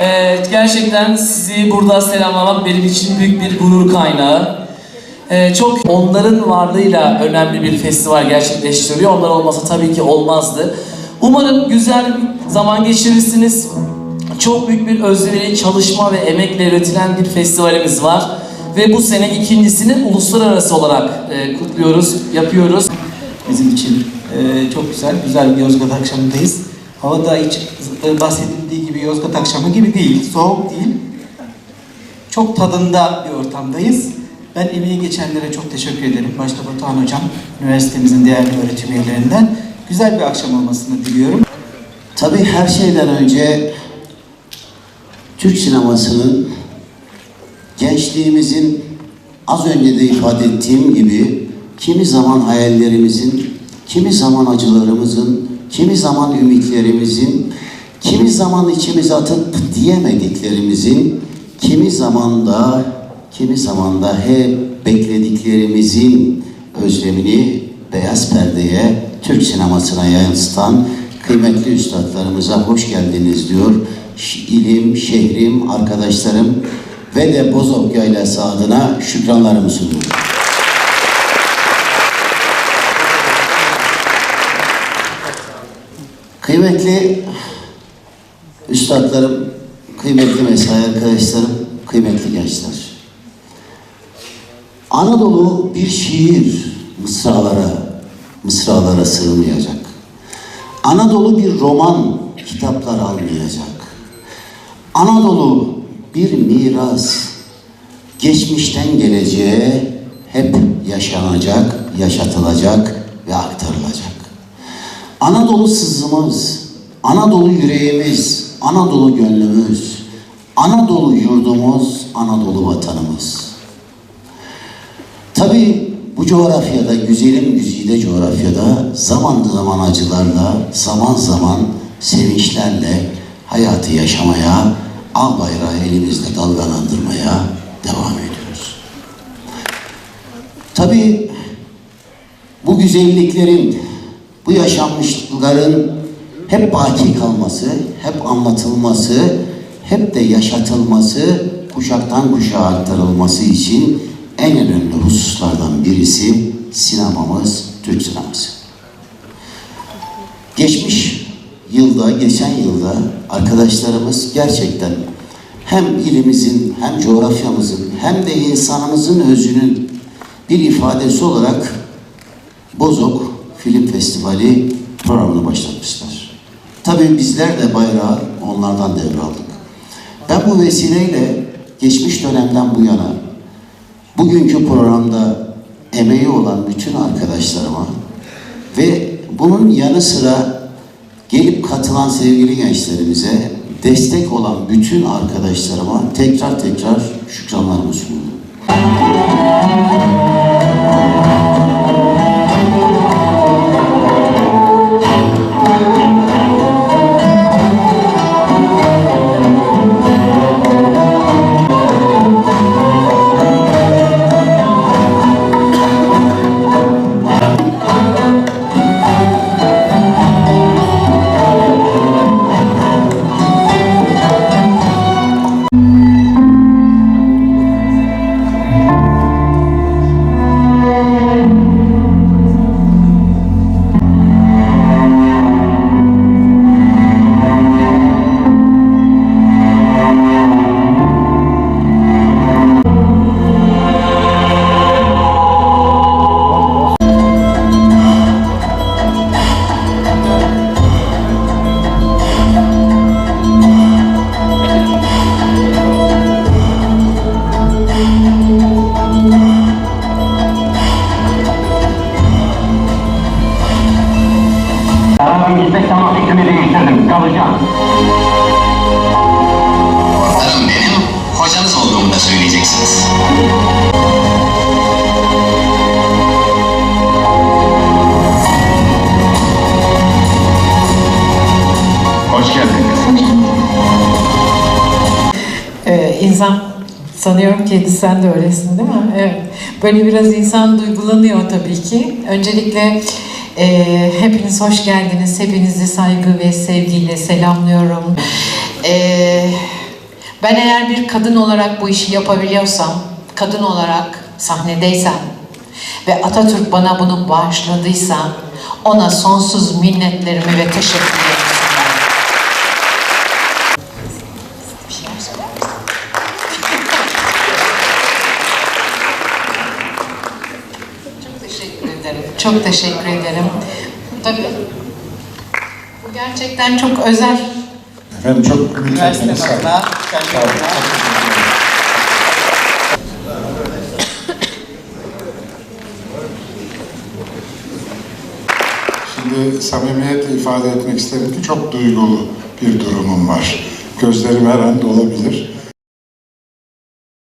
Ee, gerçekten sizi burada selamlamak benim için büyük bir gurur kaynağı. Ee, çok onların varlığıyla önemli bir festival gerçekleştiriyor. Onlar olmasa tabii ki olmazdı. Umarım güzel bir zaman geçirirsiniz. Çok büyük bir özveri, çalışma ve emekle üretilen bir festivalimiz var. Ve bu sene ikincisini uluslararası olarak e, kutluyoruz, yapıyoruz. bizim için e, çok güzel, güzel bir Yozgat akşamındayız. Hava da hiç e, bahsedildiği gibi Yozgat akşamı gibi değil, soğuk değil. Çok tadında bir ortamdayız. Ben emeği geçenlere çok teşekkür ederim. Başta Batuhan Hocam, üniversitemizin değerli öğretim üyelerinden. Güzel bir akşam olmasını diliyorum. Tabii her şeyden önce Türk sinemasının gençliğimizin az önce de ifade ettiğim gibi kimi zaman hayallerimizin, kimi zaman acılarımızın, kimi zaman ümitlerimizin, kimi zaman içimize atıp diyemediklerimizin, kimi zaman da kimi zaman da hep beklediklerimizin özlemini beyaz perdeye, Türk sinemasına yansıtan kıymetli üstadlarımıza hoş geldiniz diyor. İlim, şehrim, arkadaşlarım ve de Bozok Yaylası adına şükranlarımı sunuyorum. Kıymetli üstadlarım, kıymetli mesai arkadaşlarım, kıymetli gençler. Anadolu bir şiir mısralara, mısralara sığmayacak. Anadolu bir roman kitaplar almayacak. Anadolu bir miras, geçmişten geleceğe hep yaşanacak, yaşatılacak ve aktarılacak. Anadolu sızımız, Anadolu yüreğimiz, Anadolu gönlümüz, Anadolu yurdumuz, Anadolu vatanımız. Tabii bu coğrafyada, güzelim güzide coğrafyada zaman zaman acılarla, zaman zaman sevinçlerle hayatı yaşamaya, al bayrağı elimizde dalgalandırmaya devam ediyoruz. Tabii bu güzelliklerin, bu yaşanmışlıkların hep baki kalması, hep anlatılması, hep de yaşatılması, kuşaktan kuşağa aktarılması için en önemli hususlardan birisi sinemamız, Türk sineması. Geçmiş yılda, geçen yılda arkadaşlarımız gerçekten hem ilimizin, hem coğrafyamızın, hem de insanımızın özünün bir ifadesi olarak Bozok Film Festivali programını başlatmışlar. Tabii bizler de bayrağı onlardan devraldık. Ben bu vesileyle geçmiş dönemden bu yana bugünkü programda emeği olan bütün arkadaşlarıma ve bunun yanı sıra gelip katılan sevgili gençlerimize destek olan bütün arkadaşlarıma tekrar tekrar şükranlarımı sunuyorum. değiştirdim, kalacağım. Tarım benim, hocanız olduğumu da söyleyeceksiniz. Hoş geldin kızım. Ee, sanıyorum ki sen de öylesin değil mi? Evet. Böyle biraz insan duygulanıyor tabii ki. Öncelikle e, hepiniz hoş geldiniz. Hepinizi saygı ve sevgiyle selamlıyorum. E, ben eğer bir kadın olarak bu işi yapabiliyorsam, kadın olarak sahnedeysem ve Atatürk bana bunu bağışladıysa ona sonsuz minnetlerimi ve teşekkürlerimi Çok teşekkür ederim. Tabii. Bu gerçekten çok özel. Efendim çok Üniversite adına Şimdi samimiyetle ifade etmek isterim ki çok duygulu bir durumum var. Gözlerim her an dolabilir.